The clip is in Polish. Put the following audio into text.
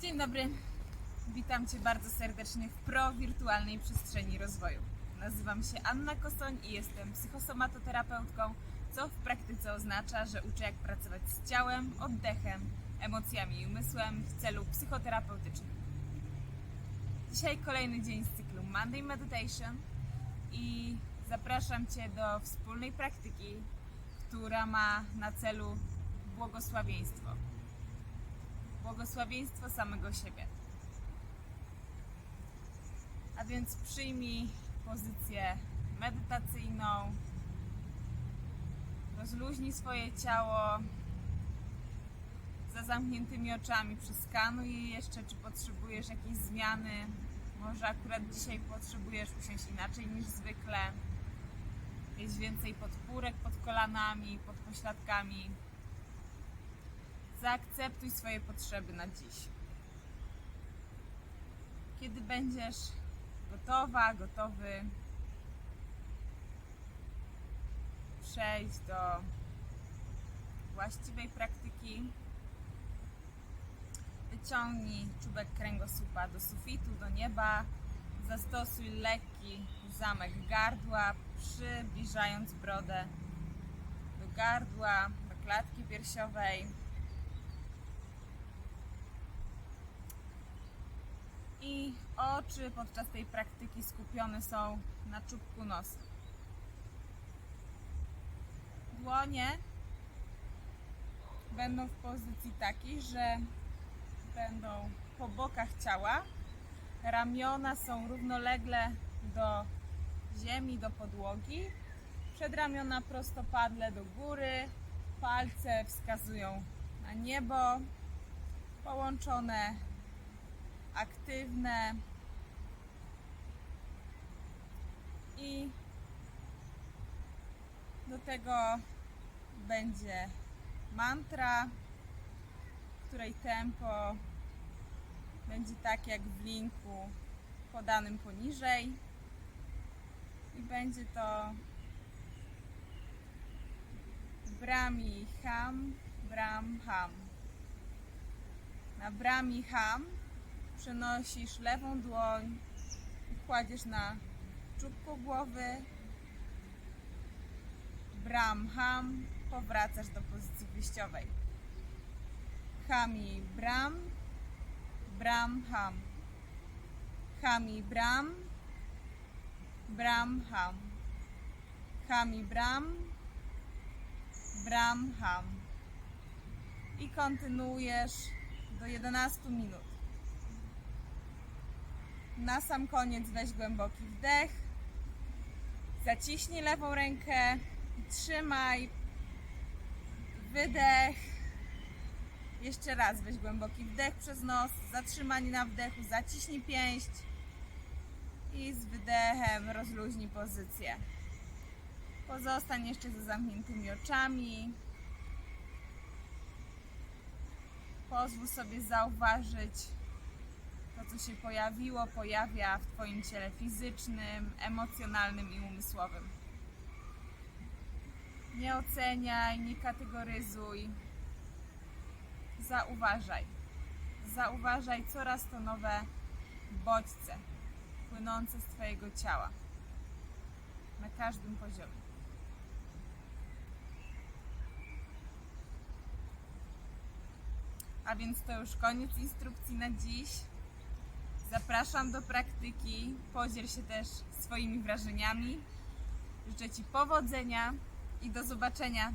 Dzień dobry. Witam Cię bardzo serdecznie w Pro Wirtualnej Przestrzeni Rozwoju. Nazywam się Anna Kosoń i jestem psychosomatoterapeutką, co w praktyce oznacza, że uczę jak pracować z ciałem, oddechem, emocjami i umysłem w celu psychoterapeutycznym. Dzisiaj kolejny dzień z cyklu Monday Meditation i zapraszam Cię do wspólnej praktyki, która ma na celu błogosławieństwo błogosławieństwo samego siebie. A więc przyjmij pozycję medytacyjną, rozluźnij swoje ciało za zamkniętymi oczami, przeskanuj je jeszcze, czy potrzebujesz jakiejś zmiany. Może akurat dzisiaj potrzebujesz usiąść inaczej niż zwykle. Jest więcej podpórek pod kolanami, pod pośladkami. Zaakceptuj swoje potrzeby na dziś. Kiedy będziesz gotowa, gotowy, przejść do właściwej praktyki. Wyciągnij czubek kręgosłupa do sufitu, do nieba. Zastosuj lekki zamek gardła, przybliżając brodę do gardła, do klatki piersiowej. I oczy podczas tej praktyki skupione są na czubku nosa. Dłonie będą w pozycji takiej, że będą po bokach ciała. Ramiona są równolegle do ziemi, do podłogi. Przedramiona prostopadle do góry. Palce wskazują na niebo. Połączone aktywne i do tego będzie mantra, której tempo będzie tak jak w linku podanym poniżej i będzie to Brahmi Ham, Brahm Ham. Na Brahmi Ham przenosisz lewą dłoń i kładziesz na czubku głowy. Bram, ham, powracasz do pozycji wyjściowej. Hami, bram, bram, ham. Hami, bram, bram, ham. Hami, bram, bram, ham. I kontynuujesz do 11 minut. Na sam koniec weź głęboki wdech. Zaciśnij lewą rękę i trzymaj. Wydech. Jeszcze raz weź głęboki wdech przez nos. Zatrzymanie na wdechu. Zaciśnij pięść. I z wydechem rozluźnij pozycję. Pozostań jeszcze ze zamkniętymi oczami. Pozwól sobie zauważyć to, co się pojawiło, pojawia w Twoim ciele fizycznym, emocjonalnym i umysłowym. Nie oceniaj, nie kategoryzuj. Zauważaj. Zauważaj coraz to nowe bodźce płynące z Twojego ciała na każdym poziomie. A więc to już koniec instrukcji na dziś. Zapraszam do praktyki. Podziel się też swoimi wrażeniami. Życzę Ci powodzenia i do zobaczenia